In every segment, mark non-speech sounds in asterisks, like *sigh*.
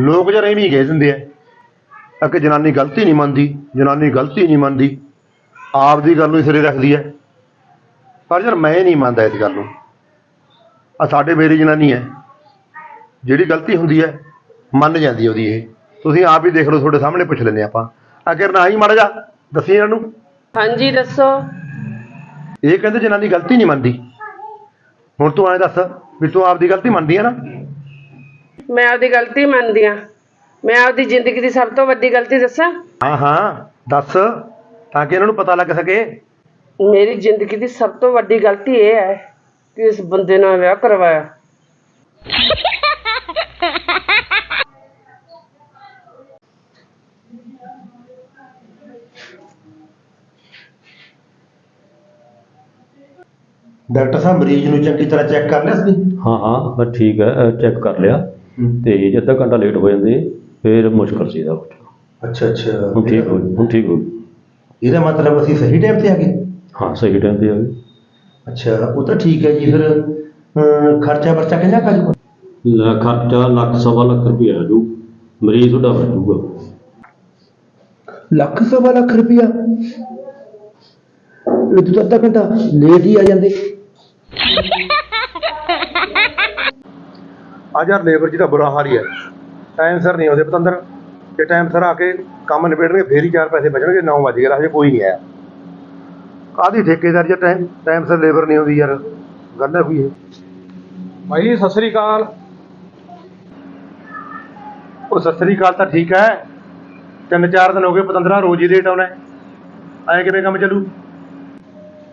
ਲੋਕ ਜਰ ਐਵੇਂ ਹੀ ਕਹਿ ਦਿੰਦੇ ਆ ਕਿ ਜਨਾਨੀ ਗਲਤੀ ਨਹੀਂ ਮੰਨਦੀ ਜਨਾਨੀ ਗਲਤੀ ਨਹੀਂ ਮੰਨਦੀ ਆਪ ਦੀ ਗੱਲ ਨੂੰ ਸਿਰੇ ਰੱਖਦੀ ਹੈ। ਪਰ ਯਾਰ ਮੈਂ ਨਹੀਂ ਮੰਨਦਾ ਇਸ ਗੱਲ ਨੂੰ। ਆ ਸਾਡੇ ਮੇਰੀ ਜਨਾਨੀ ਹੈ ਜਿਹੜੀ ਗਲਤੀ ਹੁੰਦੀ ਹੈ ਮੰਨ ਜਾਂਦੀ ਉਹਦੀ ਇਹ। ਤੁਸੀਂ ਆਪ ਹੀ ਦੇਖ ਲਓ ਤੁਹਾਡੇ ਸਾਹਮਣੇ ਪੁੱਛ ਲੈਂਦੇ ਆਪਾਂ। ਅਗਰ ਨਾ ਹੀ ਮਾੜਾ ਜਾ ਦੱਸੀ ਇਹਨਾਂ ਨੂੰ। ਹਾਂਜੀ ਦੱਸੋ। ਇਹ ਕਹਿੰਦੇ ਜਨਾਨੀ ਗਲਤੀ ਨਹੀਂ ਮੰਨਦੀ। ਹੁਣ ਤੂੰ ਐਂ ਦੱਸ ਵੀ ਤੂੰ ਆਪਦੀ ਗਲਤੀ ਮੰਨਦੀ ਹੈ ਨਾ? ਮੈਂ ਆਪਦੀ ਗਲਤੀ ਮੰਨਦੀ ਆ। ਮੈਂ ਆਪਦੀ ਜ਼ਿੰਦਗੀ ਦੀ ਸਭ ਤੋਂ ਵੱਡੀ ਗਲਤੀ ਦੱਸਾਂ? ਹਾਂ ਹਾਂ ਦੱਸ ਤਾਂ ਕਿ ਇਹਨਾਂ ਨੂੰ ਪਤਾ ਲੱਗ ਸਕੇ। ਮੇਰੀ ਜ਼ਿੰਦਗੀ ਦੀ ਸਭ ਤੋਂ ਵੱਡੀ ਗਲਤੀ ਇਹ ਹੈ ਕਿ ਇਸ ਬੰਦੇ ਨਾਲ ਵਿਆਹ ਕਰਵਾਇਆ। ਡਾਕਟਰ ਸਾਹਿਬ ਮਰੀਜ਼ ਨੂੰ ਚੰਗੀ ਤਰ੍ਹਾਂ ਚੈੱਕ ਕਰ ਲਿਆ ਸੀ? ਹਾਂ ਹਾਂ ਬਸ ਠੀਕ ਹੈ ਚੈੱਕ ਕਰ ਲਿਆ। ਤੇ ਜੇ ਅੱਧਾ ਘੰਟਾ ਲੇਟ ਹੋ ਜਾਂਦੇ ਫਿਰ ਮੁਸ਼ਕਲ ਸੀ ਦਾ ਅੱਛਾ ਅੱਛਾ। ਹੁਣ ਠੀਕ ਹੋ ਗਈ ਹੁਣ ਠੀਕ ਹੋ ਗਈ। ਇਹਦਾ ਮਤਲਬ ਅਸੀਂ ਸਹੀ ਟਾਈਮ ਤੇ ਆ ਗਏ ਹਾਂ ਸਹੀ ਟਾਈਮ ਤੇ ਆ ਗਈ ਅੱਛਾ ਉਹ ਤਾਂ ਠੀਕ ਹੈ ਜੀ ਫਿਰ ਅਮ, ਖਰਚਾ ਵਰਚਾ ਕਿੰਨਾ ਕਰ ਲੈ ਖਰਚਾ ਲੱਖ ਸਵਾ ਲੱਖ ਰੁਪਇਆ ਆ ਜੂ ਮਰੀਜ਼ ਤੁਹਾਡਾ ਬਚੂਗਾ ਲੱਖ ਸਵਾ ਲੱਖ ਰੁਪਇਆ? ਇਹ ਤਾਂ ਅੱਧਾ ਘੰਟਾ ਲੇਟ ਹੀ ਆ ਜਾਂਦੇ। ਆ ਯਾਰ ਲੇਬਰ ਜੀ ਦਾ ਬੁਰਾ ਹਾਲ ਹੀ ਹੈ। ਟਾਈਮ ਸਿਰ ਨਹੀਂ ਆਉਂਦੇ ਪਤੰਦਰ। ਤੇ ਟਾਈਮ ਸਿਰ ਆ ਕੇ ਕੰਮ ਨਿਬੇੜਨਗੇ ਫੇਰ ਹੀ ਚਾਰ ਪੈਸੇ ਬਚਣਗੇ 9 ਵਜ ਗਏ ਹਜੇ ਕੋਈ ਨਹੀਂ ਆਇਆ ਕਾਦੀ ਠੇਕੇਦਾਰ ਜੇ ਟਾਈਮ ਟਾਈਮ ਸਿਰ ਲੇਬਰ ਨਹੀਂ ਆਉਂਦੀ ਯਾਰ? ਗੱਲ ਹੈ ਕੋਈ ਇਹ? ਭਾਈ ਸਤਿ ਸ੍ਰੀ ਅਕਾਲ। ਉਹ ਸਤਿ ਸ੍ਰੀ ਅਕਾਲ ਤਾਂ ਠੀਕ ਹੈ। ਤਿੰਨ ਚਾਰ ਦਿਨ ਹੋ ਗਏ ਪਤੰਦਰਾ ਰੋਜ਼ ਹੀ ਲੇਟ ਆਉਣਾ ਐ ਕਿਵੇਂ ਕੰਮ ਚੱਲੂ?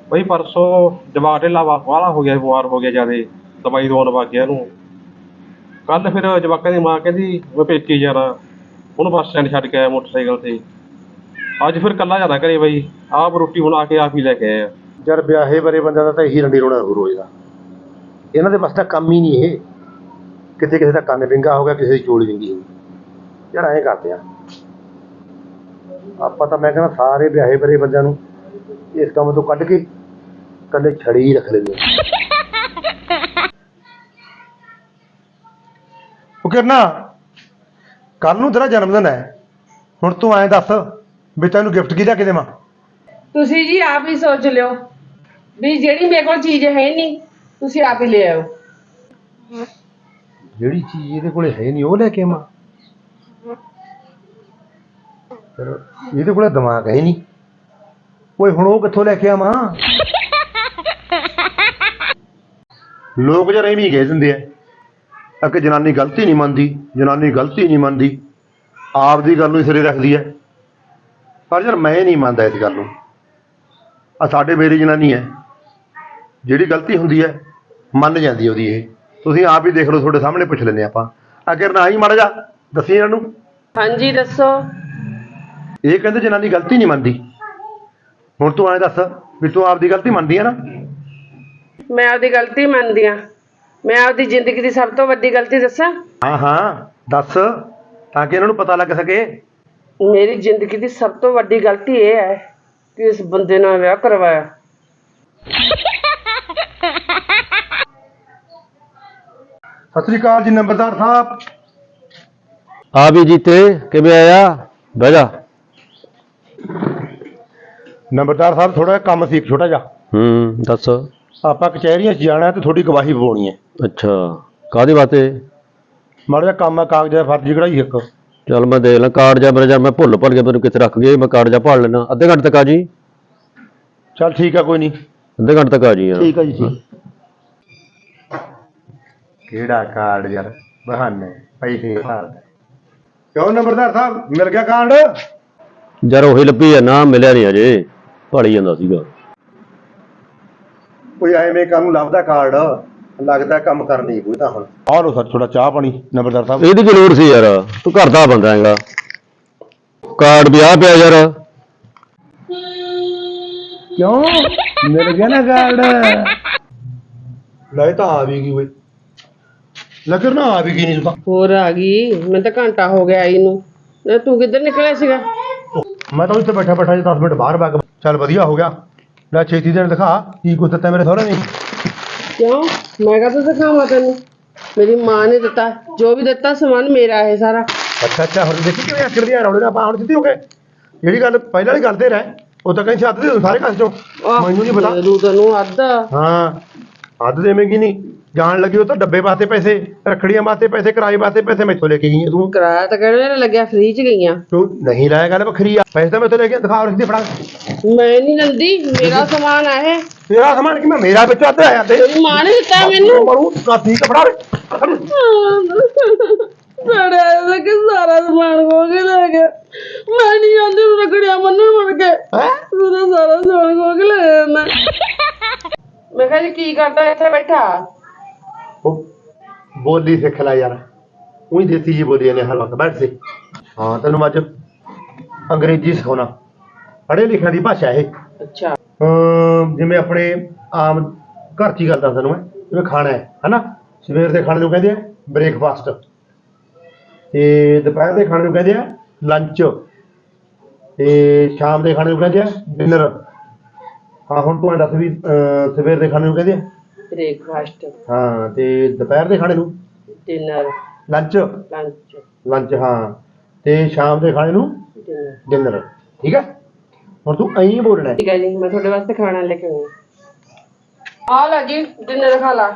ਭਾਈ ਪਰਸੋਂ ਜਵਾਕ ਢਿੱਲਾ ਵਾ- ਵਾਲਾ ਹੋ ਗਿਆ ਬਿਮਾਰ ਹੋ ਗਿਆ ਜਿਆਦੇ। ਦਵਾਈ ਦਵਾਉਣ ਵਗ ਗਿਆ ਇਹਨੂੰ ਕੱਲ ਫਿਰ ਜਵਾਕਾਂ ਦੀ ਮਾਂ ਕਹਿੰਦੀ, ਮੈਂ ਪੇਕੇ ਜਾਣਾ। ਉਹਨੂੰ ਬੱਸ ਸਟੈਂਡ ਛੱਡ ਕੇ ਆਇਆ ਮੋਟਰਸਾਈਕਲ ਤੇ। ਅੱਜ ਫਿਰ ਕੱਲਾ ਜਾਂਦਾ ਘਰੇ ਬਾਈ। ਆਪ ਰੋਟੀ ਬਣਾ ਕੇ ਆਪ ਹੀ ਲੈ ਕੇ ਆਇਆ। ਯਾਰ ਵਿਆਹੇ ਬਰੇ ਬੰਦਿਆਂ ਦਾ ਤਾਂ ਇਹੀ ਰੰਡੀ ਰੋਣਾ ਹੋ ਰੋਜ਼ ਇਹਨਾਂ ਦੇ ਬਸ ਤਾਂ ਕੰਮ ਹੀ ਨਹੀਂ ਇਹ। ਕਿਤੇ ਕਿਸੇ ਦਾ ਕੰਨ ਵਿੰਗਾ ਹੋ ਗਿਆ, ਕਿਸੇ ਦੀ ਚੋਲੀ ਵਿੰਗੀ ਹੋ ਗਈ। ਯਾਰ ਐਂ ਕਰਦੇ ਆ। ਆਪਾਂ ਤਾਂ ਮੈਂ ਕਹਿੰਦਾ ਸਾਰੇ ਵਿਆਹੇ ਬਰੇ ਬੰਦਿਆਂ ਨੂੰ ਇਸ ਕੰਮ ਤੋਂ ਕੱਢ ਕੇ ਕੱਲੇ ਛੜੀ ਹੀ ਰੱਖ ਲੈਂਦੇ ਉਹ ਕਿਰਨਾ ਕੱਲ ਨੂੰ ਤੇਰਾ ਜਨਮ ਦਿਨ ਹੈ। ਹੁਣ ਤੂੰ ਐਂ ਦੱਸ ਵੀ ਤੈਨੂੰ ਗਿਫਟ ਕੀ ਲਿਆ ਕੇ ਦੇਵਾਂ ਤੁਸੀਂ ਜੀ ਆਪ ਹੀ ਸੋਚ ਲਿਓ ਵੀ ਜਿਹੜੀ ਮੇਰੇ ਕੋਲ ਚੀਜ਼ ਹੈ ਨਹੀਂ ਤੁਸੀਂ ਆਪ ਹੀ ਲੈ ਆਓ। ਜਿਹੜੀ ਚੀਜ਼ ਇਹਦੇ ਕੋਲੇ ਹੈ ਨਹੀਂ ਉਹ ਲੈ ਕੇ ਆਵਾਂ। ਫਿਰ ਇਹਦੇ ਕੋਲੇ ਦਿਮਾਗ ਹੈ ਨਹੀਂ। ਓਏ ਹੁਣ ਉਹ ਕਿੱਥੋਂ ਲੈ ਕੇ ਆਵਾਂ? *laughs* ਲੋਕ ਜਰ ਐਵੇਂ ਹੀ ਕਹਿ ਦਿੰਦੇ ਆ। ਕਿ ਜਨਾਨੀ ਗਲਤੀ ਨਹੀਂ ਮੰਨਦੀ ਜਨਾਨੀ ਗਲਤੀ ਨਹੀਂ ਮੰਨਦੀ। ਆਪ ਦੀ ਗੱਲ ਨੂੰ ਹੀ ਸਿਰੇ ਰੱਖਦੀ ਹੈ। ਪਰ ਯਾਰ ਮੈਂ ਨਹੀਂ ਮੰਨਦਾ ਇਸ ਗੱਲ ਨੂੰ। ਆ ਸਾਡੇ ਮੇਰੀ ਜਨਾਨੀ ਹੈ। ਜਿਹੜੀ ਗਲਤੀ ਹੁੰਦੀ ਹੈ ਮੰਨ ਜਾਂਦੀ ਉਹਦੀ ਇਹ। ਤੁਸੀਂ ਆਪ ਹੀ ਦੇਖ ਲਓ ਤੁਹਾਡੇ ਸਾਹਮਣੇ ਪੁੱਛ ਲੈਂਦੇ ਆਪਾਂ। ਅਗਰ ਨਾ ਹੀ ਮਾੜਾ ਜਾ ਦੱਸੀ ਇਹਨਾਂ ਨੂੰ। ਹਾਂਜੀ ਦੱਸੋ। ਇਹ ਕਹਿੰਦੇ ਜਨਾਨੀ ਗਲਤੀ ਨਹੀਂ ਮੰਨਦੀ। ਹੁਣ ਤੂੰ ਐਂ ਦੱਸ ਵੀ ਤੂੰ ਆਪਦੀ ਗਲਤੀ ਮੰਨਦੀ ਹੈ ਨਾ? ਮੈਂ ਆਪਦੀ ਗਲਤੀ ਮੰਨਦੀ ਆ ਮੈਂ ਆਪਦੀ ਜ਼ਿੰਦਗੀ ਦੀ ਸਭ ਤੋਂ ਵੱਡੀ ਗਲਤੀ ਦੱਸਾਂ? ਹਾਂ ਹਾਂ ਦੱਸ ਤਾਂ ਕਿ ਇਹਨਾਂ ਨੂੰ ਪਤਾ ਲੱਗ ਸਕੇ। ਮੇਰੀ ਜ਼ਿੰਦਗੀ ਦੀ ਸਭ ਤੋਂ ਵੱਡੀ ਗਲਤੀ ਇਹ ਹੈ ਕਿ ਇਸ ਬੰਦੇ ਨਾਲ ਵਿਆਹ ਕਰਵਾਇਆ। ਸਤਿ ਸ੍ਰੀ ਅਕਾਲ ਜੀ ਨੰਬਰਦਾਰ ਸਾਹਿਬ। ਆ ਵੀ ਜੀਤੇ ਕਿਵੇਂ ਆਇਆ? ਬਹਿ ਜਾ। ਨੰਬਰਦਾਰ ਸਾਹਿਬ ਥੋੜਾ ਜਿਹਾ ਕੰਮ ਸੀ ਇੱਕ ਛੋਟਾ ਜਿਹਾ। ਹੂੰ ਦੱਸ। ਆਪਾਂ ਕਚਹਿਰੀਆਂ 'ਚ ਜਾਣਾ ਤੇ ਤੁਹਾਡੀ ਗਵਾਹੀ ਪਵਾਉਣੀ ਹੈ। ਅੱਛਾ ਕਾਹਦੇ ਵਾਸਤੇ? ਮਾੜਾ ਜਿਹਾ ਕੰਮ ਹੈ ਕਾਗਜ਼ਾਂ ਦਾ ਫਰਜ਼ੀ ਕਢਾਈ ਇੱਕ। ਚੱਲ ਮੈਂ ਦੇਖ ਲਾਂ ਕਾਰਡ ਜਾਂ ਮੇਰਾ ਜਾਂ ਮੈਂ ਭੁੱਲ ਭੁੱਲ ਗਿਆ ਮੈਨੂੰ ਕਿੱਥੇ ਰੱਖ ਗਏ ਮੈਂ ਕਾਰਡ ਜਾਂ ਭਾਲ ਲੈਣਾ ਅੱਧੇ ਘੰਟੇ ਤੱਕ ਆ ਜੀ? ਚੱਲ ਠੀਕ ਆ ਕੋਈ ਨਹੀਂ। ਅੱਧੇ ਘੰਟੇ ਤੱਕ ਆ ਜੀ ਠੀਕ ਆ ਜੀ ਠੀਕ। ਕਿਹੜਾ ਕਾਰਡ ਯਾਰ? ਬਹਾਨੇ ਪੈਸੇ ਹਾਰਦਾ ਕਿਉਂ ਨੰਬਰਦਾਰ ਸਾਹਿਬ ਮਿਲ ਗਿਆ ਕਾਰਡ? ਯਾਰ ਉਹੀ ਲੱਭੀ ਆ ਨਾ ਮਿਲਿਆ ਨਹੀਂ ਅਜੇ ਭਾਲੀ ਜਾਂਦਾ ਸੀਗਾ। ਕੋਈ ਐਵੇਂ ਕਾਨੂੰ ਲੱਭਦਾ ਕਾਰਡ? ਲੱਗਦਾ ਕੰਮ ਕਰਨੀ ਕੋਈ ਤਾਂ ਹੁਣ। ਆ ਲੋ ਸਰ ਥੋੜਾ ਚਾਹ ਪਾਣੀ ਨੰਬਰਦਾਰ ਸਾਹਿਬ। ਇਹਦੀ ਕੀ ਲੋੜ ਸੀ ਯਾਰ? ਤੂੰ ਘਰ ਦਾ ਬੰਦਾ ਹੈਗਾ। ਕਾਰਡ ਵੀ ਆ ਪਿਆ ਯਾਰ। ਕਿਉਂ? ਮਿਲ ਗਿਆ ਨਾ ਕਾਰਡ? ਲੈ ਤਾਂ ਆ ਵੀ ਗਈ ਓਏ। ਲੱਗਰ ਨਾ ਆ ਵੀ ਗਈ ਨਹੀਂ ਤੂੰ। ਹੋਰ ਆ ਗਈ। ਮੈਨੂੰ ਤਾਂ ਘੰਟਾ ਹੋ ਗਿਆ ਆਈ ਨੂੰ। ਨਾ ਤੂੰ ਕਿੱਧਰ ਨਿਕਲਿਆ ਸੀਗਾ? ਮੈਂ ਤਾਂ ਇੱਥੇ ਬੈਠਾ ਬੈਠਾ ਜੀ 10 ਮਿੰਟ ਬਾਹਰ ਬੈਗ ਚੱਲ ਵਧੀਆ ਹੋ ਗਿਆ। ਲੈ ਛੇਤੀ ਦੇਣ ਦਿਖਾ ਕੀ ਕੁਛ ਦਿੱਤਾ ਮੇਰੇ ਸਹੁਰੇ ਨੇ। ਕਿਉਂ? ਮੈਂ ਕਹਾਂ ਤਾਂ ਦਿਖਾਵਾਂ ਤੈਨੂੰ। ਮੇਰੀ ਮਾਂ ਨੇ ਦਿੱਤਾ। ਜੋ ਵੀ ਦਿੱਤਾ ਸਮਾਨ ਮੇਰਾ ਹੈ ਸਾਰਾ। ਅੱਛਾ ਅੱਛਾ ਹੁਣ ਦੇਖੀ ਕਿਵੇਂ ਆਖਰ ਆ ਰੌਲੇ ਨਾਲ ਆਪਾਂ ਹੁਣ ਸਿੱਧੀ ਹੋ ਗਏ। ਜਿਹੜੀ ਗੱਲ ਪਹਿਲਾਂ ਵਾਲੀ ਗੱਲ ਤੇ ਰਹਿ ਉਹ ਤਾਂ ਕਹਿੰਦੀ ਅੱਧ ਦੇ ਦਿਓ ਸਾਰੇ ਕਾਸ ਚੋਂ। ਮੈਨੂੰ ਨਹੀਂ ਪਤਾ। ਤੂੰ ਤੈਨੂੰ ਅੱਧ ਹਾਂ ਅੱਧ ਦੇਵੇਂਗੀ ਨਹੀਂ ਜਾਣ ਲੱਗੀ ਉਹ ਤਾਂ ਡੱਬੇ ਵਾਸਤੇ ਪੈਸੇ ਰੱਖੜੀਆਂ ਵਾਸਤੇ ਪੈਸੇ ਕਿਰਾਏ ਵਾਸਤੇ ਪੈਸੇ ਮੈਥੋਂ ਲੈ ਕੇ ਗਈ ਹੈ ਤੂੰ। ਕਿਰਾਇਆ ਤਾਂ ਕਿਹੜੇ ਵੇਲੇ ਲੱਗਿਆ? ਫ੍ਰੀ ਚ ਗਈਆਂ। ਤੂੰ ਨਹੀਂ ਲਾਇਆ ਗੱਲ ਵੱਖਰੀ ਆ। ਪੈਸੇ ਤਾਂ ਮੈਥੋਂ ਲੈ ਕੇ ਦਿਖਾ ਰੱਖਦੀ ਫੜਾ। ਮੈਂ ਨਹੀਂ ਨੰਦੀ ਮੇਰਾ ਸਮਾਨ ਆ ਇਹ। ਤੇਰਾ ਸਮਾਨ ਕਿ ਮੈਂ ਮੇਰਾ ਵਿੱਚ ਅੱਧ ਆਇਆ ਤੇ। ਮਾਂ ਨੇ ਦਿੱਤਾ ਮੈਨੂੰ। ਮਰੂ ਕਾਤੀ ਕਪੜਾ ਬੜਾ ਇਹਦਾ ਕਿ ਸਾਰਾ ਸਮਾਨ ਖੋ ਕੇ ਲੈ ਗਿਆ। ਮੈਂ ਨਹੀਂ ਉਹ ਰਗੜਿਆ ਮੰਨਣ ਮੁੜ ਕੇ। ਹੈ? ਉਹਦਾ ਸਾਰਾ ਸਮਾਨ ਖੋ ਕੇ ਲੈ ਜਾਂਦਾ ਮੈਂ। ਕਿਹਾ ਜੀ ਕੀ ਕਰਦਾ ਇੱਥੇ ਬੈਠਾ? ਬੋਲੀ ਸਿੱਖ ਲੈ ਯਾਰ। ਉਹੀ ਦੇਤੀ ਜੀ ਬੋਲੀ ਨੇ ਹਰ ਵਕਤ ਬੈਠ ਸੇ। ਹਾਂ ਤੈਨੂੰ ਮੈਂ ਅੱਜ ਅੰਗਰੇਜ਼ੀ ਸਿਖਾਉਣਾ। ਪੜ੍ਹੇ ਲਿਖਿਆ ਦੀ ਭਾਸ਼ਾ ਇਹ। ਅੱਛਾ। ਜਿਵੇਂ ਆਪਣੇ ਆਮ ਘਰ 'ਚ ਹੀ ਗੱਲ ਦੱਸਦਾ ਨੂੰ ਮੈਂ? ਜਿਵੇਂ ਖਾਣਾ ਹੈ ਹਨਾ? ਸਵੇਰ ਦੇ ਖਾਣੇ ਨੂੰ ਕਹਿੰਦੇ ਆ ਬ੍ਰੇਕਫਾਸਟ। ਤੇ ਦੁਪਹਿਰ ਦੇ ਖਾਣੇ ਨੂੰ ਕਹਿੰਦੇ ਆ ਲੰਚ। ਤੇ ਸ਼ਾਮ ਦੇ ਖਾਣੇ ਨੂੰ ਕਹਿੰਦੇ ਆ ਡਿਨਰ। ਹਾਂ ਹੁਣ ਤੂੰ ਦੱਸ ਵੀ ਸਵੇਰ ਦੇ ਖਾਣੇ ਨੂੰ ਕਹਿੰਦੇ ਆ? ਬ੍ਰੇਕਫਾਸਟ। ਹਾਂ ਤੇ ਦੁਪਹਿਰ ਦੇ ਖਾਣੇ ਨੂੰ? ਡਿਨਰ। ਲੰਚ? ਲੰਚ। ਲੰਚ ਹਾਂ। ਤੇ ਸ਼ਾਮ ਦੇ ਖਾਣੇ ਨੂੰ? ਡਿਨਰ। ਠੀਕ ਹੈ? ਹੁਣ ਤੂੰ ਐਂ ਹੀ ਬੋਲਣਾ ਹੈ। ਠੀਕ ਹੈ ਜੀ ਮੈਂ ਤੁਹਾਡੇ ਵਾਸਤੇ ਖਾਣਾ ਲੈ ਕੇ ਆਉਂਦੀ ਹਾਂ। ਆ ਲੈ ਜੀ ਡਿਨਰ ਖਾ ਲਾ।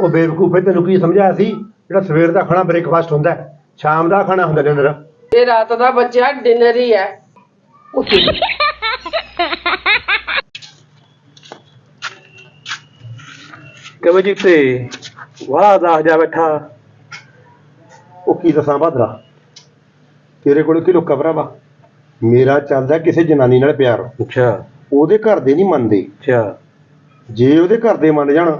ਉਹ ਬੇਵਕੂਫੇ ਤੈਨੂੰ ਕੀ ਸਮਝਾਇਆ ਸੀ? ਜਿਹੜਾ ਸਵੇਰ ਦਾ ਖਾਣਾ ਬ੍ਰੇਕਫਾਸਟ ਹੁੰਦਾ ਹੈ, ਸ਼ਾਮ ਦਾ ਖਾਣਾ ਹੁੰਦਾ ਡਿਨਰ। ਇਹ ਰਾਤ ਦਾ ਬੱਚਾ ਡਿਨਰ ਹੀ ਹੈ। ਕਿਵੇਂ ਜੀਤੇ ਵਾਹ ਦੱਸ ਜਾ ਬੈਠਾ। ਉਹ ਕੀ ਦੱਸਾਂ ਬਾਦਰਾ? ਤੇਰੇ ਕੋਲ ਕੀ ਲੁੱਕਾ ਭਰਾਵਾ ਮੇਰਾ ਚੱਲਦਾ ਕਿਸੇ ਜਨਾਨੀ ਨਾਲ ਪਿਆਰ। ਅੱਛਾ। ਉਹਦੇ ਘਰ ਦੇ ਨਹੀਂ ਮੰਨਦੇ। ਅੱਛਾ। ਜੇ ਉਹਦੇ ਘਰ ਦੇ ਮੰਨ ਜਾਣ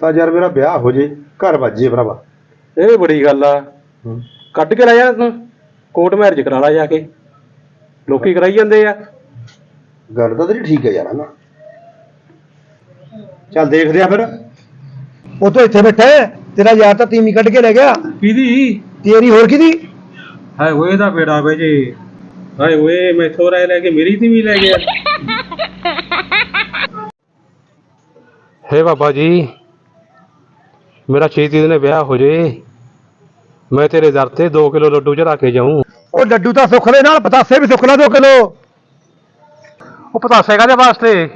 ਤਾਂ ਯਾਰ ਮੇਰਾ ਵਿਆਹ ਹੋ ਜੇ ਘਰ ਵੱਜੇ ਭਰਾਵਾ। ਇਹ ਬੜੀ ਗੱਲ ਆ। ਕੱਢ ਕੇ ਲੈ ਜਾ ਤੂੰ ਕੋਰਟ ਮੈਰਿਜ ਕਰਾ ਲਾ ਜਾ ਕੇ। ਲੋਕੀ ਕਰਾਈ ਜਾਂਦੇ ਆ। ਗੱਲ ਤਾਂ ਤੇਰੀ ਠੀਕ ਹੈ ਯਾਰ ਹਨਾ। ਚੱਲ ਦੇਖਦੇ ਆ ਫਿਰ। ਉਹ ਤਾਂ ਇੱਥੇ ਬੈਠਾ ਹੈ ਤੇਰਾ ਯਾਰ ਤਾਂ ਤੀਵੀਂ ਕੱਢ ਕੇ ਲੈ ਗਿਆ। ਕਿਹਦੀ? ਤੇਰੀ ਹੋਰ ਕਿਹਦੀ? ਹਾਏ ਓਏ ਦਾ ਬੇੜਾ ਵੇ ਜੀ। ਹਾਏ ਓਏ ਮੈਥੋਂ ਰਹਿ ਲੈ ਕੇ ਮੇਰੀ ਤੇ ਵੀ ਲੈ ਗਿਆ। ਹੇ ਬਾਬਾ ਜੀ ਮੇਰਾ ਛੇਤੀ ਦਿਨੇ ਵਿਆਹ ਹੋ ਜੇ। ਮੈਂ ਤੇਰੇ ਦਰ ਤੇ 2 ਕਿਲੋ ਲੱਡੂ ਚੜਾ ਕੇ ਜਾਊਂ। ਉਹ ਲੱਡੂ ਤਾਂ ਸੁੱਖ ਦੇ ਨਾਲ ਪਤਾਸੇ ਵੀ ਸੁੱਖ ਲਾ ਦੋ ਕਿਲੋ। ਉਹ ਪਤਾਸੇ ਕਾਦੇ ਵਾਸਤੇ?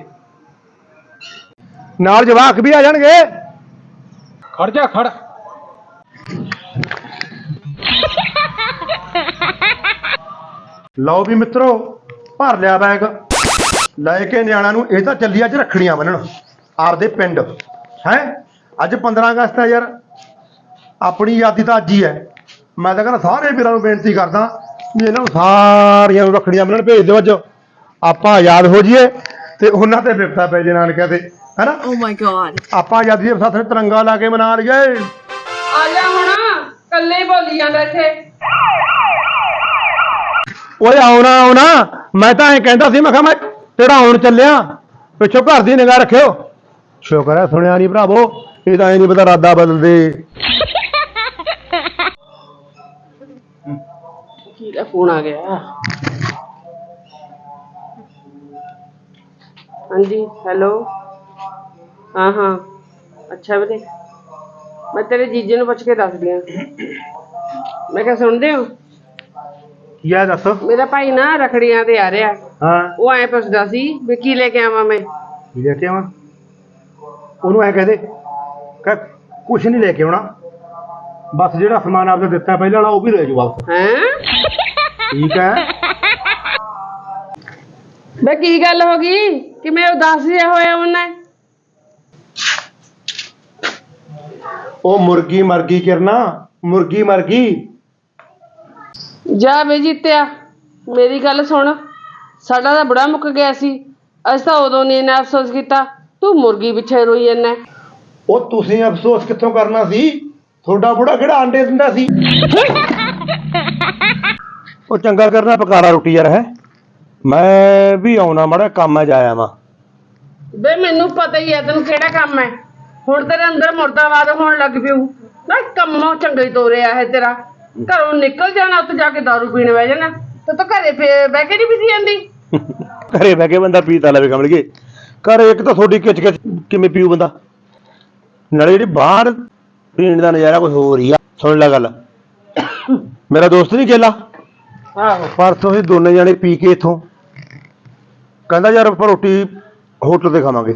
ਨਾਲ ਜਵਾਕ ਵੀ ਆ ਜਾਣਗੇ। ਖੜ ਜਾ ਖੜ। ਲਓ ਵੀ ਮਿੱਤਰੋ ਭਰ ਲਿਆ ਬੈਗ ਲੈ ਕੇ ਨਿਆਣਾ ਨੂੰ ਇਹ ਤਾਂ ਚੱਲੀ ਅੱਜ ਰੱਖੜੀਆਂ ਬੰਨਣ ਆਪਦੇ ਪਿੰਡ। ਹੈ? ਅੱਜ 15 ਅਗਸਤ ਹੈ ਯਾਰ। ਆਪਣੀ ਆਜ਼ਾਦੀ ਤਾਂ ਅੱਜ ਹੀ ਹੈ। ਮੈਂ ਤਾਂ ਕਹਿੰਦਾ ਸਾਰੇ ਵੀਰਾਂ ਨੂੰ ਬੇਨਤੀ ਕਰਦਾ ਵੀ ਇਹਨਾਂ ਨੂੰ ਸਾਰੀਆਂ ਨੂੰ ਰੱਖੜੀਆਂ ਬੰਨਣ ਭੇਜ ਦਿਓ ਅੱਜ। ਆਪਾਂ ਆਜ਼ਾਦ ਹੋ ਜਾਈਏ ਤੇ ਉਹਨਾਂ ਤੇ ਵਿਪਤਾ ਪੈ ਜੇ ਨਾਨਕਿਆਂ ਤੇ। ਹੈਨਾ? Oh my god. ਆਪਾਂ ਆਜ਼ਾਦੀ ਦੇ ਸਾਥ ਤਿਰੰਗਾ ਲਾ ਕੇ ਮਨਾ ਲਈਏ। ਆ ਜਾ ਹੁਣ ਕੱਲੇ ਬੋਲੀ ਜਾਂਦਾ ਇੱਥੇ। ਓਏ ਆਉਣਾ ਆਉਣਾ। ਮੈਂ ਤਾਂ ਐਂ ਕਹਿੰਦਾ ਸੀ ਮੈਂ ਕਿਹਾ ਮੈਂ ਤੇਰਾ ਆਉਣ ਚੱਲਿਆ। ਪਿੱਛੋਂ ਘਰ ਦੀ ਨਿਗਾਹ ਰੱਖਿਓ। ਸ਼ੁਕਰ ਹੈ ਸੁਣਿਆ ਨਹੀਂ ਭਰਾਵੋ। ਇਹ ਤਾਂ ਐ ਨਹੀਂ ਪਤਾ ਰਾਦਾ ਬਦਲਦੇ। ਕੀ ਦਾ ਫੋਨ ਆ ਗਿਆ। ਹਾਂਜੀ ਹੈਲੋ। ਹਾਂ ਹਾਂ। ਅੱਛਾ ਵੀਰੇ। ਮੈਂ ਤੇਰੇ ਜੀਜੇ ਨੂੰ ਪੁੱਛ ਕੇ ਦੱਸਦੀ ਆ। ਮੈਂ ਕਿਹਾ ਸੁਣਦੇ ਹੋ? ਆ ਦੱਸ। ਮੇਰਾ ਭਾਈ ਨਾ ਰਖੜੀਆਂ ਤੇ ਆ ਰਿਹਾ। ਹਾਂ। ਉਹ ਐ ਪੁੱਛਦਾ ਸੀ ਵੀ ਕੀ ਲੈ ਕੇ ਆਵਾਂ ਮੈਂ? ਕੀ ਲੈ ਕੇ ਆਵਾਂ? ਉਹਨੂੰ ਐ ਕਹਦੇ ਕਹ ਕੁਛ ਨਹੀਂ ਲੈ ਕੇ ਆਉਣਾ। ਬਸ ਜਿਹੜਾ ਸਮਾਨ ਆਪਨੇ ਦਿੱਤਾ ਪਹਿਲਾਂ ਵਾਲਾ ਉਹ ਵੀ ਲੈ ਜਾਓ ਵਾਪਸ। ਹੈਂ? ਠੀਕ ਹੈ। ਬੇ ਕੀ ਗੱਲ ਹੋ ਗਈ? ਕਿ ਮੈਂ ਉਦਾਸ ਜਿਹਾ ਹੋਇਆ ਉਹਨੇ? ਉਹ ਮੁਰਗੀ ਮਰ ਗਈ ਕਿਰਨਾ ਮੁਰਗੀ ਮਰ ਗਈ। ਜਾ ਵੇ ਜੀਤਿਆ ਮੇਰੀ ਗੱਲ ਸੁਣ। ਸਾਡਾ ਤਾਂ ਬੜਾ ਮੁੱਕ ਗਿਆ ਸੀ। ਅਸੀਂ ਤਾਂ ਉਦੋਂ ਨਹੀਂ ਨਾ ਅਫਸੋਸ ਕੀਤਾ। ਤੂੰ ਮੁਰਗੀ ਪਿੱਛੇ ਰੋਈ ਜਾਂਦਾ। ਉਹ ਤੁਸੀਂ ਅਫਸੋਸ ਕਿੱਥੋਂ ਕਰਨਾ ਸੀ? ਤੁਹਾਡਾ ਬੁੜਾ ਕਿਹੜਾ ਆਂਡੇ ਦਿੰਦਾ ਸੀ? ਉਹ ਚੰਗਾ ਕਰਨਾ ਪਕਾਰਾ ਰੋਟੀ ਯਾਰ ਹੈ। ਮੈਂ ਵੀ ਆਉਣਾ ਮੜਾ ਕੰਮ ਆ ਜਾਇਆ ਵਾਂ ਬੇ ਮੈਨੂੰ ਪਤਾ ਹੀ ਹੈ ਤੈਨੂੰ ਕਿਹੜਾ ਕੰਮ ਹੈ। ਹੁਣ ਤੇਰੇ ਅੰਦਰ ਮੁਰਦਾਬਾਦ ਹੋਣ ਲੱਗ ਪਿਓ ਨਾ ਕੰਮੋਂ ਚੰਗਾ ਹੀ ਤੋਰਿਆ ਹੈ ਤੇਰਾ। ਘਰੋਂ ਨਿਕਲ ਜਾਣਾ ਉੱਥੇ ਜਾ ਕੇ ਦਾਰੂ ਪੀਣ ਬਹਿ ਜਾਣਾ। ਤੇ ਤੂੰ ਘਰੇ ਫੇ- ਬਹਿ ਕੇ ਨਹੀਂ ਪੀਤੀ ਜਾਂਦੀ? ਘਰੇ ਬਹਿ ਕੇ ਬੰਦਾ ਪੀਤਾ ਲਵੇ ਕਮਲ ਕੇ ਘਰ ਇੱਕ ਤਾਂ ਤੁਹਾਡੀ ਕਿਚ ਕਿਚ ਕਿਵੇਂ ਪੀਊ ਬੰਦਾ? ਨਾਲੇ ਜਿਹੜੀ ਬਾਹਰ ਪੀਣ ਦਾ ਨਜ਼ਾਰਾ ਕੁਝ ਹੋਰ ਹੀ ਆ। ਸੁਣ ਲੈ ਗੱਲ। ਮੇਰਾ ਦੋਸਤ ਨਹੀਂ ਗੇਲਾ ਆਹੋ। ਪਰਸੋਂ ਅਸੀਂ ਦੋਨੇ ਜਾਣੇ ਪੀ ਕੇ ਇਥੋਂ। ਕਹਿੰਦਾ ਯਾਰ ਆਪਾਂ ਰੋਟੀ ਹੋਟਲ ਤੇ ਖਾਵਾਂਗੇ।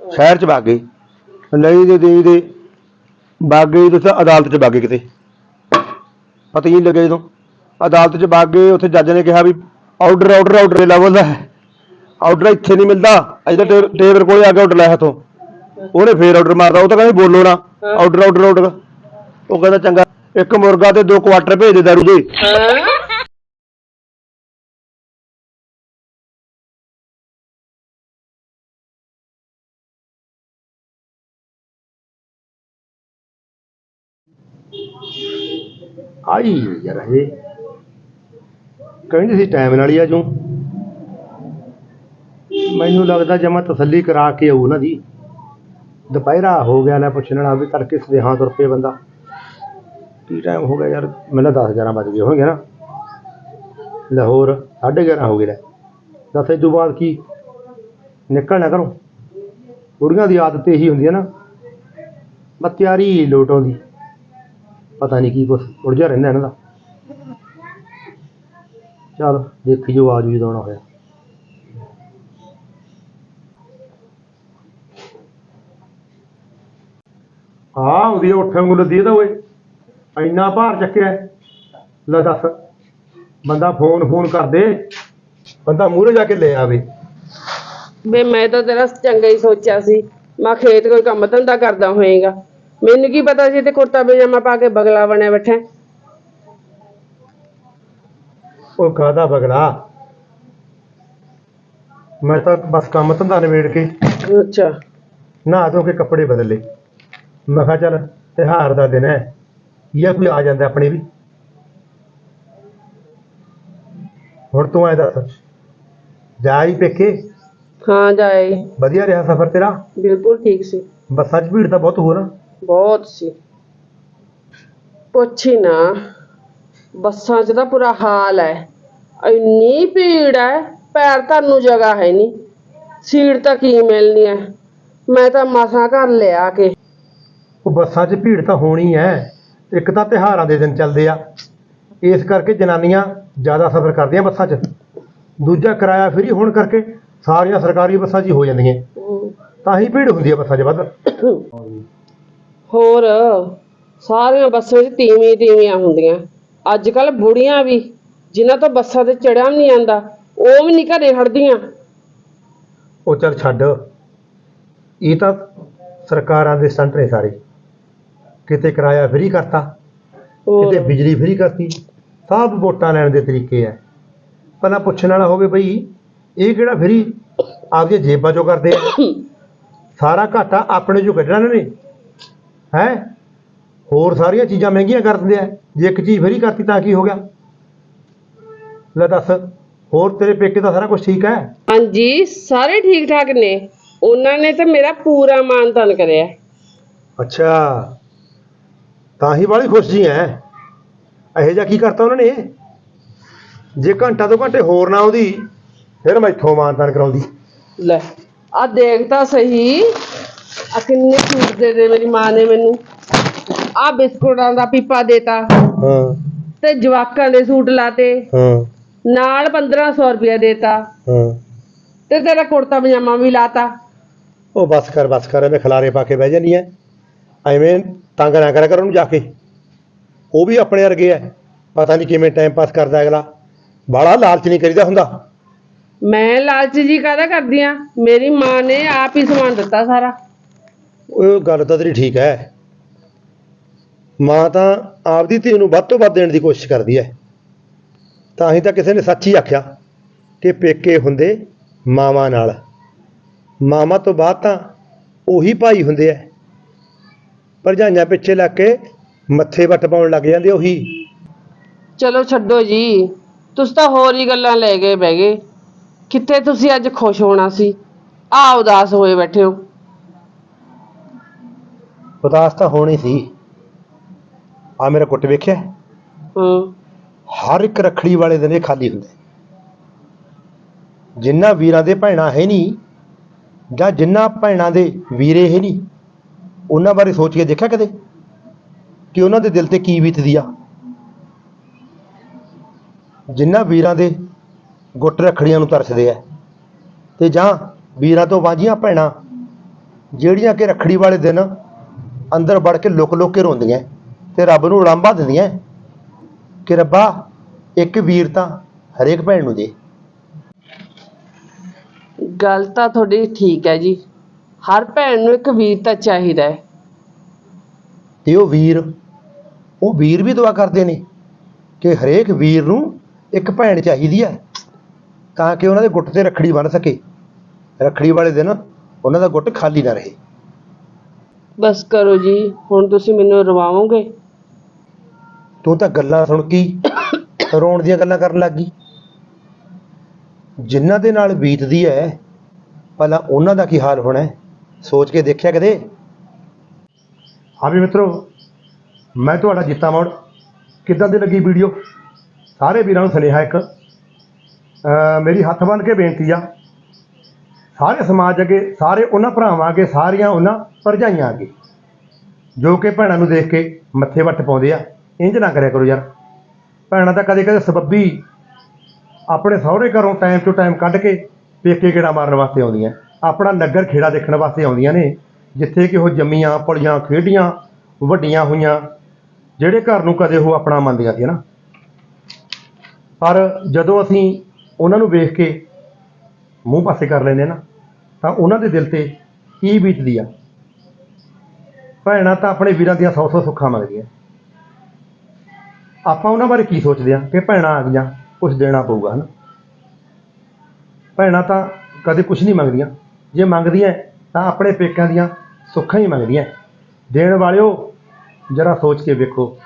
ਸ਼ਹਿਰ ਚ ਗਏ ਲਈ ਦੇ ਦੇ ਦੇ ਗਏ ਤੇ ਅਦਾਲਤ ਚ ਗਏ ਕਿਤੇ। ਪਤਾ ਹੀ ਨਹੀਂ ਲੱਗਿਆ ਜਦੋਂ। ਅਦਾਲਤ ਚ ਵਗ ਗਏ ਉੱਥੇ ਜੱਜ ਨੇ ਕਿਹਾ ਵੀ ਆਰਡਰ ਆਰਡਰ ਆਰਡਰ ਲੈ ਬੋਲਦਾ ਆਰਡਰ ਇੱਥੇ ਨਹੀਂ ਮਿਲਦਾ ਅਜੇ ਤਾਂ ਟੇਬਲ ਕੋਲੇ ਆ ਕੇ ਆਰਡਰ ਲੈ ਹੱਥੋਂ। ਉਹਨੇ ਫੇਰ ਆਰਡਰ ਮਾਰਦਾ ਉਹ ਤਾਂ ਕਹਿੰਦਾ ਬੋਲੋ ਨਾ। ਆਰਡਰ ਆਰਡਰ ਆਰਡਰ ਉਹ ਕਹਿੰਦਾ ਚੰਗਾ। ਇੱਕ ਮੁਰਗਾ ਤੇ ਦੋ ਕੁਆਟਰ ਭੇਜ ਦੇ ਦਾਰੂ ਦੇ। ਹਾਂ ਆਈ ਯਾਰ ਇਹ ਕਹਿੰਦੇ ਸੀ ਟਾਈਮ ਨਾਲ ਹੀ ਆ ਜੂ ਮੈਨੂੰ ਲੱਗਦਾ ਜਮਾ ਤਸੱਲੀ ਕਰਾ ਕੇ ਆਊ ਨਾ ਦੀ। ਦੁਪਹਿਰਾ ਹੋ ਗਿਆ ਲੈ ਪੁੱਛਣ ਵਾਲਾ ਵੀ ਤੜਕੇ ਸਦੇਹਾਂ ਤੁਰ ਪਏ ਬੰਦਾ। ਕੀ ਟਾਈਮ ਹੋ ਗਿਆ ਯਾਰ? ਮੈਨੂੰ 10 11 ਵੱਜ ਗਏ ਹੋਣਗੇ ਨਾ। ਲਾਹੌਰ 11:30 ਹੋ ਗਏ ਲੈ। ਦੱਸ ਇਹ ਤੋਂ ਬਾਅਦ ਕੀ? ਨਿਕਲਣਾ ਕਰੋ। ਕੁੜੀਆਂ ਦੀ ਆਦਤ ਇਹੀ ਹੁੰਦੀ ਹੈ ਨਾ। ਮੈਂ ਤਿਆਰੀ ਲੋਟ ਆਉਂਦੀ। ਪਤਾ ਨਹੀਂ ਕੀ ਕੁਛ ਉਲਝਿਆ ਰਹਿੰਦਾ ਇਹਨਾਂ ਦਾ। ਚਲ, ਦੇਖੀ ਜੋ ਆਜੂ ਜਦੋਂ ਆਉਣਾ ਹੋਇਆ। ਹਾਂ ਉਹਦੀ ਉੱਠਣ ਨੂੰ ਲੱਦੀ ਇਹਦਾ ਓਏ। ਇੰਨਾ ਭਾਰ ਚੱਕਿਆ। ਲੈ ਦੱਸ, ਬੰਦਾ ਫੋਨ ਫੋਨ ਕਰਦੇ। ਬੰਦਾ ਮੂਹਰੇ ਜਾ ਕੇ ਲੈ ਆਵੇ। ਵੇ ਮੈਂ ਤਾਂ ਤੇਰਾ ਚੰਗਾ ਹੀ ਸੋਚਿਆ ਸੀ। ਮੈਂ ਖੇਤ ਕੋਈ ਕੰਮ ਧੰਦਾ ਕਰਦਾ ਹੋਏਗਾ। ਮੈਨੂੰ ਕੀ ਪਤਾ ਸੀ ਤੇ ਕੁੜਤਾ ਪਜਾਮਾ ਪਾ ਕੇ ਬਗਲਾ ਬਣਿਆ ਬੈਠਾ ਉਹ ਕਾਹਦਾ ਬਗਲਾ? ਮੈਂ ਤਾਂ ਬਸ ਕੰਮ ਧੰਦਾ ਨਿਬੇੜ ਕੇ ਅੱਛਾ। ਨਹਾ ਧੋ ਕੇ ਕੱਪੜੇ ਬਦਲ ਮੈਂ ਕਿਹਾ ਚੱਲ ਤਿਉਹਾਰ ਦਾ ਦਿਨ ਹੈ ਇਹ ਕੋਈ ਆ ਜਾਂਦਾ ਆਪਣੇ ਵੀ। ਹੁਣ ਤੂੰ ਐ ਦੱਸ ਜਾ ਹੀ ਪੇਕੇ? ਹਾਂ ਜਾਏ ਵਧੀਆ ਰਿਹਾ ਸਫ਼ਰ ਤੇਰਾ? ਬਿਲਕੁਲ ਠੀਕ ਸੀ। ਬੱਸਾਂ 'ਚ ਭੀੜ ਤਾਂ ਬਹੁਤ ਹੋ ਨਾ ਬਹੁਤ ਸੀ। ਪੁੱਛੀ ਨਾ ਬੱਸਾਂ 'ਚ ਤਾਂ ਬੁਰਾ ਹਾਲ ਹੈ ਇੰਨੀ ਭੀੜ ਹੈ ਪੈਰ ਧਰਨ ਨੂੰ ਜਗ੍ਹਾ ਹੈ ਨਹੀਂ ਸੀਟ ਤਾਂ ਕੀ ਮਿਲਣੀ ਹੈ ਮੈਂ ਤਾਂ ਮਸਾਂ ਘਰ ਲਿਆ ਕੇ। ਉਹ ਬੱਸਾਂ 'ਚ ਭੀੜ ਤਾਂ ਹੋਣੀ ਹੈ ਇੱਕ ਤਾਂ ਤਿਉਹਾਰਾਂ ਦੇ ਦਿਨ ਚੱਲਦੇ ਆ। ਇਸ ਕਰਕੇ ਜਨਾਨੀਆਂ ਜ਼ਿਆਦਾ ਸਫ਼ਰ ਕਰਦੀਆਂ ਬੱਸਾਂ 'ਚ। ਦੂਜਾ ਕਿਰਾਇਆ ਫਰੀ ਹੋਣ ਕਰਕੇ ਸਾਰੀਆਂ ਸਰਕਾਰੀ ਬੱਸਾਂ 'ਚ ਹੀ ਹੋ ਜਾਂਦੀਆਂ। ਤਾਂ ਹੀ ਭੀੜ ਹੁੰਦੀ ਹੈ ਬੱਸਾਂ 'ਚ ਵੱਧ। *coughs* ਹੋਰ ਸਾਰੀਆਂ ਬੱਸਾਂ 'ਚ ਤੀਵੀਂ ਤੀਵੀਆਂ ਹੁੰਦੀਆਂ। ਅੱਜ ਕੱਲ ਬੁੜੀਆਂ ਵੀ ਜਿਨ੍ਹਾਂ ਤੋਂ ਬੱਸਾਂ ਤੇ ਚੜਿਆ ਨਹੀਂ ਜਾਂਦਾ ਉਹ ਵੀ ਨਹੀਂ ਘਰੇ ਖੜਦੀਆਂ ਉਹ ਚੱਲ ਛੱਡ। ਇਹ ਤਾਂ ਸਰਕਾਰਾਂ ਦੇ ਸਟੰਟ ਨੇ ਸਾਰੇ। ਕਿਤੇ ਕਿਰਾਇਆ ਫਰੀ ਕਰਤਾ ਹੋਰ। ਕਿਤੇ ਬਿਜਲੀ ਫਰੀ ਕਰਤੀ। ਸਭ ਵੋਟਾਂ ਲੈਣ ਦੇ ਤਰੀਕੇ ਆ। ਪਹਿਲਾਂ ਪੁੱਛਣ ਵਾਲਾ ਹੋਵੇ ਬਈ ਇਹ ਕਿਹੜਾ ਫਰੀ ਆਪਦੀਆਂ ਜੇਬਾਂ ਚੋਂ ਕਰਦੇ ਆ। *coughs* ਸਾਰਾ ਘਾਟਾ ਆਪਣੇ ਚੋਂ ਕੱਢਣਾ ਇਹਨਾਂ ਨੇ। ਹੈ? ਹੋਰ ਸਾਰੀਆਂ ਚੀਜ਼ਾਂ ਮਹਿੰਗੀਆਂ ਕਰ ਦਿੰਦੇ ਆ। ਜੇ ਇੱਕ ਚੀਜ਼ ਫਰੀ ਕਰਤੀ ਤਾਂ ਕੀ ਹੋ ਗਿਆ? ਲੈ ਦੱਸ ਹੋਰ ਤੇਰੇ ਪੇਕੇ ਦਾ ਸਾਰਾ ਕੁਝ ਠੀਕ ਹੈ? ਹਾਂਜੀ ਸਾਰੇ ਠੀਕ ਠਾਕ ਨੇ। ਉਹਨਾਂ ਨੇ ਤਾਂ ਮੇਰਾ ਪੂਰਾ ਮਾਨਤਾਨ ਕਰਿਆ। ਅੱਛਾ। ਤਾਂ ਹੀ ਵਾਲੀ ਖੁਸ਼ ਜੀ ਐ ਇਹੋ ਜਿਹਾ ਕੀ ਕਰਤਾ ਉਹਨਾਂ ਨੇ? ਜੇ ਘੰਟਾ ਤੋਂ ਘੰਟੇ ਹੋਰ ਨਾ ਆਉਂਦੀ ਫਿਰ ਮੈਥੋਂ ਮਾਨਤਾਨ ਕਰਾਉਂਦੀ। ਲੈ ਆ ਦੇਖ ਤਾਂ ਸਹੀ। ਆ ਕਿੰਨੇ ਸੂਟ ਦੇ ਦੇ ਮੇਰੀ ਮਾਂ ਨੇ ਮੈਨੂੰ। ਆ ਬਿਸਕੁਟਾਂ ਦਾ ਪੀਪਾ ਦੇਤਾ। ਹਾਂ। ਤੇ ਜਵਾਕਾਂ ਦੇ ਸੂਟ ਲਾਤੇ। ਹਾਂ। ਨਾਲ 1500 ਰੁਪਇਆ ਦੇਤਾ। ਹਾਂ। ਤੇ ਤੇਰਾ ਕੁੜਤਾ ਪਜਾਮਾ ਵੀ ਲਾਤਾ। ਉਹ ਬਸ ਕਰ ਬਸ ਕਰ ਐਵੇਂ ਖਲਾਰੇ ਪਾ ਕੇ ਬਹਿ ਜਾਨੀ ਐ। ਐਵੇਂ ਤੰਗ ਨਾ ਕਰਿਆ ਕਰ ਉਹਨੂੰ ਜਾ ਕੇ। ਉਹ ਵੀ ਆਪਣੇ ਵਰਗੇ ਐ। ਪਤਾ ਨਹੀਂ ਕਿਵੇਂ ਟਾਈਮ ਪਾਸ ਕਰਦਾ ਅਗਲਾ। ਬਾਹਲਾ ਲਾਲਚ ਨਹੀਂ ਕਰੀਦਾ ਹੁੰਦਾ। ਮੈਂ ਲਾਲਚ ਜੀ ਕਾਹਦਾ ਕਰਦੀ ਆ? ਮੇਰੀ ਮਾਂ ਨੇ ਆਪ ਹੀ ਸਮਾਨ ਦਿੱਤਾ ਸਾਰਾ। ਉਹ ਗੱਲ ਤਾਂ ਤੇਰੀ ਠੀਕ ਹੈ। ਮਾਂ ਤਾਂ ਆਪਦੀ ਧੀ ਨੂੰ ਵੱਧ ਤੋਂ ਵੱਧ ਦੇਣ ਦੀ ਕੋਸ਼ਿਸ਼ ਕਰਦੀ ਹੈ। ਤਾਂ ਹੀ ਤਾਂ ਕਿਸੇ ਨੇ ਸੱਚ ਹੀ ਆਖਿਆ ਕਿ ਪੇਕੇ ਹੁੰਦੇ ਮਾਵਾਂ ਨਾਲ। ਮਾਵਾਂ ਤੋਂ ਬਾਅਦ ਤਾਂ ਉਹੀ ਭਾਈ ਹੁੰਦੇ ਐ। ਭਰਜਾਈਆਂ ਪਿੱਛੇ ਲੱਗ ਕੇ ਮੱਥੇ ਵੱਟ ਪਾਉਣ ਲੱਗ ਜਾਂਦੇ ਉਹੀ। ਚਲੋ ਛੱਡੋ ਜੀ, ਤੁਸੀਂ ਤਾਂ ਹੋਰ ਹੀ ਗੱਲਾਂ ਲੈ ਗਏ ਬਹਿ ਗਏ। ਕਿੱਥੇ ਤੁਸੀਂ ਅੱਜ ਖੁਸ਼ ਹੋਣਾ ਸੀ? ਆ ਉਦਾਸ ਹੋਏ ਬੈਠੇ ਹੋ। ਉਦਾਸ ਤਾਂ ਹੋਣੀ ਸੀ। ਆ ਮੇਰਾ ਕੁੱਟ ਵੇਖਿਆ? ਹਾਂ। ਹਰ ਇੱਕ ਰਖੜੀ ਵਾਲੇ ਦਿਨ ਇਹ ਖਾਲੀ ਹੁੰਦਾ। ਹੈ। ਜਿਨ੍ਹਾਂ ਵੀਰਾਂ ਦੇ ਭੈਣਾਂ ਹੈ ਨਹੀਂ ਜਾਂ ਜਿਨ੍ਹਾਂ ਭੈਣਾਂ ਦੇ ਵੀਰੇ ਹੈ ਨਹੀਂ ਉਹਨਾਂ ਬਾਰੇ ਸੋਚ ਕੇ ਦੇਖਿਆ ਕਦੇ? ਕਿ ਉਹਨਾਂ ਦੇ ਦਿਲ ਤੇ ਕੀ ਬੀਤਦੀ ਆ? ਜਿਨ੍ਹਾਂ ਵੀਰਾਂ ਦੇ ਗੁੱਟ ਰੱਖੜੀਆਂ ਨੂੰ ਤਰਸਦੇ ਆ ਤੇ ਜਾਂ ਵੀਰਾਂ ਤੋਂ ਵਾਂਝੀਆਂ ਭੈਣਾਂ ਜਿਹੜੀਆਂ ਕਿ ਰੱਖੜੀ ਵਾਲੇ ਦਿਨ ਅੰਦਰ ਵੜ ਕੇ ਲੁਕ ਲੁਕ ਕੇ ਰੋਂਦੀਆਂ ਤੇ ਰੱਬ ਨੂੰ ਉਲਾਂਭਾ ਦਿੰਦੀਆਂ ਕਿ ਰੱਬਾ ਇੱਕ ਵੀਰ ਤਾਂ ਹਰੇਕ ਭੈਣ ਨੂੰ ਦੇ। ਗੱਲ ਤਾਂ ਤੁਹਾਡੀ ਠੀਕ ਹੈ ਜੀ। ਹਰ ਭੈਣ ਨੂੰ ਇੱਕ ਵੀਰ ਤਾਂ ਚਾਹੀਦਾ ਹੈ। ਤੇ ਉਹ ਵੀਰ ਉਹ ਵੀਰ ਵੀ ਦੁਆ ਕਰਦੇ ਨੇ ਕਿ ਹਰੇਕ ਵੀਰ ਨੂੰ ਇੱਕ ਭੈਣ ਚਾਹੀਦੀ ਹੈ ਤਾਂ ਕਿ ਉਹਨਾਂ ਦੇ ਗੁੱਟ ਤੇ ਰੱਖੜੀ ਬਣ ਸਕੇ। ਰੱਖੜੀ ਵਾਲੇ ਦਿਨ ਉਹਨਾਂ ਦਾ ਗੁੱਟ ਖਾਲੀ ਨਾ ਰਹੇ। ਬਸ ਕਰੋ ਜੀ ਹੁਣ ਤੁਸੀਂ ਮੈਨੂੰ ਰਵਾਓਗੇ। ਤੂੰ ਤਾਂ ਗੱਲਾਂ ਸੁਣ ਕੇ ਹੀ ਰੋਣ ਦੀਆਂ ਗੱਲਾਂ ਕਰਨ ਲੱਗ ਗਈ। ਜਿਨ੍ਹਾਂ ਦੇ ਨਾਲ ਬੀਤਦੀ ਹੈ ਭਲਾ ਉਹਨਾਂ ਦਾ ਕੀ ਹਾਲ ਹੋਣਾ ਹੈ ਸੋਚ ਕੇ ਦੇਖਿਆ ਕਦੇ? ਹਾਂ ਵੀ ਮਿੱਤਰੋ ਮੈਂ ਤੁਹਾਡਾ ਜੀਤਾ ਮੋੜ। ਕਿੱਦਾਂ ਦੀ ਲੱਗੀ ਵੀਡੀਓ? ਸਾਰੇ ਵੀਰਾਂ ਨੂੰ ਸੁਨੇਹਾ ਇੱਕ। ਅਹ ਮੇਰੀ ਹੱਥ ਬੰਨ੍ਹ ਕੇ ਬੇਨਤੀ ਆ ਸਾਰੇ ਸਮਾਜ ਅੱਗੇ, ਸਾਰੇ ਉਹਨਾਂ ਭਰਾਵਾਂ ਅੱਗੇ, ਸਾਰੀਆਂ ਉਹਨਾਂ ਭਰਜਾਈਆਂ ਅੱਗੇ। ਜੋ ਕਿ ਭੈਣਾਂ ਨੂੰ ਦੇਖ ਕੇ ਮੱਥੇ ਵੱਟ ਪਾਉਂਦੇ ਆ ਇੰਜ ਨਾ ਕਰਿਆ ਕਰੋ ਯਾਰ। ਭੈਣਾਂ ਤਾਂ ਕਦੇ ਕਦੇ ਸਬੱਬੀ ਆਪਣੇ ਸਹੁਰੇ ਘਰੋਂ ਟਾਈਮ ਤੋਂ ਟਾਈਮ ਕੱਢ ਕੇ ਪੇਕੇ ਗੇੜਾ ਮਾਰਨ ਵਾਸਤੇ ਆਉਂਦੀਆਂ। ਆਪਣਾ ਨਗਰ ਖੇੜਾ ਦੇਖਣ ਵਾਸਤੇ ਆਉਂਦੀਆਂ ਨੇ, ਜਿੱਥੇ ਕਿ ਉਹ ਜੰਮੀਆਂ, ਪਲੀਆਂ, ਖੇਡੀਆਂ, ਵੱਡੀਆਂ ਹੋਈਆਂ, ਜਿਹੜੇ ਘਰ ਨੂੰ ਕਦੇ ਉਹ ਆਪਣਾ ਮੰਨਦੀਆਂ ਸੀ ਨਾ। ਪਰ ਜਦੋਂ ਅਸੀਂ ਉਹਨਾਂ ਨੂੰ ਵੇਖ ਕੇ ਮੂੰਹ ਪਾਸੇ ਕਰ ਲੈਂਦੇ ਨਾ, ਤਾਂ ਉਹਨਾਂ ਦੇ ਦਿਲ ਤੇ ਕੀ ਬੀਤਦੀ ਆ? ਭੈਣਾਂ, ਤਾਂ ਆਪਣੇ ਵੀਰਾਂ ਦੀਆਂ ਸੌ ਸੌ ਸੁੱਖਾਂ ਮੰਗਦੀਆਂ ਆਪਾਂ ਉਹਨਾਂ ਬਾਰੇ ਕੀ ਸੋਚਦੇ ਆ? ਕਿ ਭੈਣਾਂ ਆ ਗਈਆਂ ਕੁਝ ਦੇਣਾ ਪਊਗਾ, ਹਨਾ? ਭੈਣਾਂ ਤਾਂ ਕਦੇ ਕੁਝ ਨਹੀਂ ਮੰਗਦੀਆਂ। ਜੇ ਮੰਗਦੀਆਂ, ਤਾਂ ਆਪਣੇ ਪੇਕਿਆਂ ਦੀਆਂ ਸੁੱਖਾਂ ਹੀ ਮੰਗਦੀਆਂ। ਦੇਣ ਵਾਲਿਓ, ਜਰਾ ਸੋਚ ਕੇ ਵੇਖੋ।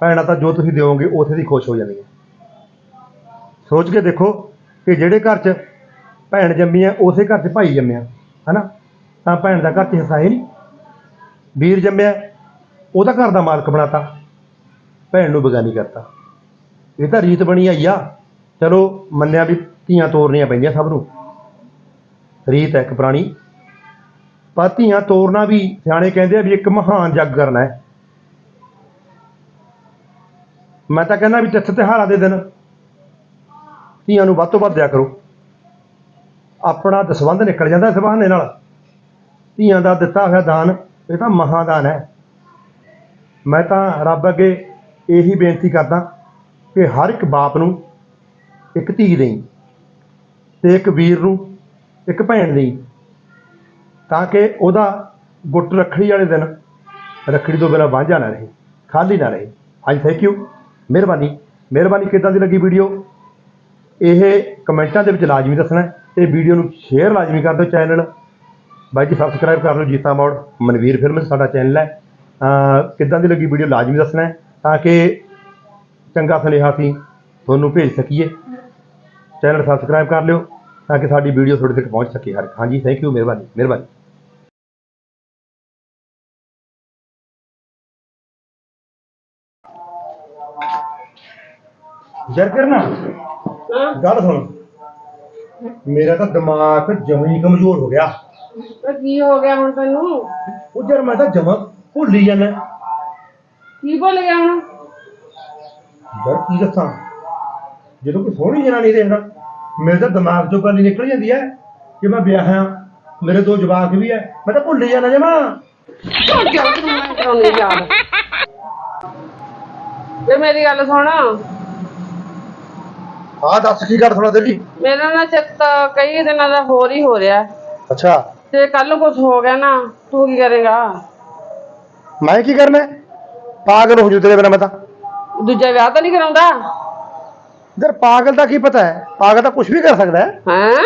ਭੈਣਾਂ ਤਾਂ ਜੋ ਤੁਸੀਂ ਦਿਓਗੇ, ਉਥੇ ਦੀ ਖੁਸ਼ ਹੋ ਜਾਂਦੀਆਂ। ਸੋਚ ਕੇ ਦੇਖੋ ਕਿ ਜਿਹੜੇ ਘਰ 'ਚ ਭੈਣ ਜੰਮੀ ਆ ਉਸੇ ਘਰ 'ਚ ਭਾਈ ਜੰਮਿਆ, ਹਨਾ? ਤਾਂ ਭੈਣ ਦਾ ਘਰ 'ਚ ਹਿੱਸਾ ਹੈ ਨਹੀਂ। ਵੀਰ ਜੰਮਿਆ, ਉਹਦਾ ਘਰ ਦਾ ਮਾਲਕ ਬਣਾਤਾ। ਭੈਣ ਨੂੰ ਬਗਾਨੀ ਕਰਤਾ। ਇਹ ਤਾਂ ਰੀਤ ਬਣੀ ਆਈ ਆ। ਚਲੋ, ਮੰਨਿਆ ਵੀ ਧੀਆਂ ਤੋਰਨੀਆਂ ਪੈਂਦੀਆਂ ਸਭ ਨੂੰ। ਰੀਤ ਹੈ ਇੱਕ ਪੁਰਾਣੀ। ਪਰ ਧੀਆਂ ਤੋਰਨਾ ਵੀ ਸਿਆਣੇ ਕਹਿੰਦੇ ਆ ਵੀ ਇੱਕ ਮਹਾਨ ਜੱਗ ਕਰਨਾ ਹੈ। ਮੈਂ ਤਾਂ ਕਹਿੰਦਾ ਵੀ ਤਿੱਥ ਤਿਉਹਾਰਾਂ ਦੇ ਦਿਨ ਧੀਆਂ ਨੂੰ ਵੱਧ ਤੋਂ ਵੱਧ ਦਿਆ ਕਰੋ। ਆਪਣਾ ਦਸਵੰਧ ਨਿਕਲ ਜਾਂਦਾ ਇਸ ਬਹਾਨੇ ਨਾਲ। ਧੀਆਂ ਦਾ ਦਿੱਤਾ ਹੋਇਆ ਦਾਨ, ਇਹ ਤਾਂ ਮਹਾਦਾਨ ਹੈ। ਮੈਂ ਤਾਂ ਰੱਬ ਅੱਗੇ ਇਹੀ ਬੇਨਤੀ ਕਰਦਾ ਕਿ ਹਰ ਇੱਕ ਬਾਪ ਨੂੰ ਇੱਕ ਧੀ ਦੇਈ ਤੇ ਇੱਕ ਵੀਰ ਨੂੰ ਇੱਕ ਭੈਣ ਦੇਈ ਤਾਂ ਕਿ ਉਹਦਾ ਗੁੱਟ ਰੱਖੜੀ ਵਾਲੇ ਦਿਨ ਰੱਖੜੀ ਤੋਂ ਬਿਨਾਂ ਵਾਂਝਾ ਨਾ ਰਹੇ, ਖਾਲੀ ਨਾ ਰਹੇ। ਹਾਂਜੀ ਥੈਂਕ ਯੂ ਮਿਹਰਬਾਨੀ। ਮਿਹਰਬਾਨੀ ਕਿੱਦਾਂ ਦੀ ਲੱਗੀ ਵੀਡੀਓ? ਇਹ ਕਮੈਂਟਾਂ ਦੇ ਵਿੱਚ ਲਾਜ਼ਮੀ ਦੱਸਣਾ ਤੇ ਵੀਡੀਓ ਨੂੰ ਸ਼ੇਅਰ ਲਾਜ਼ਮੀ ਕਰ ਦਿਓ ਚੈਨਲ ਬਾਈ ਜੀ ਸਬਸਕ੍ਰਾਈਬ ਕਰ ਲਓ ਜੀਤਾ ਮੋੜ। ਮਨਵੀਰ ਫਿਲਮ ਸਾਡਾ ਚੈਨਲ ਹੈ। ਕਿੱਦਾਂ ਦੀ ਲੱਗੀ ਵੀਡੀਓ ਲਾਜ਼ਮੀ ਦੱਸਣਾ ਤਾਂ ਕਿ ਚੰਗਾ ਸੁਨੇਹਾ ਅਸੀਂ ਤੁਹਾਨੂੰ ਭੇਜ ਸਕੀਏ। ਚੈਨਲ ਸਬਸਕ੍ਰਾਈਬ ਕਰ ਲਿਓ ਤਾਂ ਕਿ ਸਾਡੀ ਵੀਡੀਓ ਤੁਹਾਡੇ ਤੱਕ ਪਹੁੰਚ ਸਕੇ ਹਰ ਹਾਂਜੀ ਥੈਂਕ ਯੂ ਮਿਹਰਬਾਨੀ ਮਿਹਰਬਾਨੀ। ਜਰ ਕਰਨਾ ਹਾਂ ਗੱਲ ਸੁਣ। ਮੇਰਾ ਤਾਂ ਦਿਮਾਗ ਜਮੀ ਕਮਜ਼ੋਰ ਹੋ ਗਿਆ। ਤਾਂ ਕੀ ਹੋ ਗਿਆ ਹੁਣ ਤੈਨੂੰ? ਉਹ ਮੈਂ ਤਾਂ ਜਮਾ ਭੁੱਲ ਹੀ ਜਾਂਦਾ ਕੀ ਭੁੱਲ ਗਿਆ ਹੁਣ? ਯਾਰ ਕੀ ਦੱਸਾਂ? ਜਦੋਂ ਕੋਈ ਸੋਹਣੀ ਜਨਾਨੀ ਦੇਖਦਾ ਮੇਰੇ ਤਾਂ ਦਿਮਾਗ ਚੋਂ ਗੱਲ ਹੀ ਨਿਕਲ ਜਾਂਦੀ ਹੈ ਕਿ ਮੈਂ ਵਿਆਹ ਹਾਂ ਮੇਰੇ ਦੋ ਜਵਾਕ ਵੀ ਹੈ ਮੈਂ ਤਾਂ ਭੁੱਲ ਹੀ ਜਾਂਦਾ ਜਮਾ। ਚੱਲ ਤੈਨੂੰ ਮੈਂ ਕਰਾਉਣੀ ਯਾਦ? ਤੇ ਮੇਰੀ ਗੱਲ ਸੁਣ। ਹਾਂ ਦੱਸ ਕੀ ਗੱਲ ਸੁਣਾ ਤੇਰੀ? ਮੇਰਾ ਨਾ ਚਿੱਤ ਕਈ ਦਿਨਾਂ ਦਾ ਹੋਰ ਹੀ ਹੋ ਰਿਹਾ। ਅੱਛਾ। ਤੇ ਕੱਲ ਨੂੰ ਕੁਝ ਹੋ ਗਿਆ ਨਾ ਤੂੰ ਕੀ ਕਰੇਗਾ? ਮੈਂ ਕੀ ਕਰਨਾ? ਪਾਗਲ ਹੋ ਜੂ ਤੇਰੇ ਬਿਨਾ ਮੈਂ ਤਾਂ। ਦੂਜਾ ਵਿਆਹ ਤਾਂ ਨਹੀਂ ਕਰਾਉਂਦਾ? ਯਾਰ ਪਾਗਲ ਦਾ ਕੀ ਪਤਾ ਹੈ? ਪਾਗਲ ਤਾਂ ਕੁਝ ਵੀ ਕਰ ਸਕਦਾ ਹੈ। ਹੈਂ?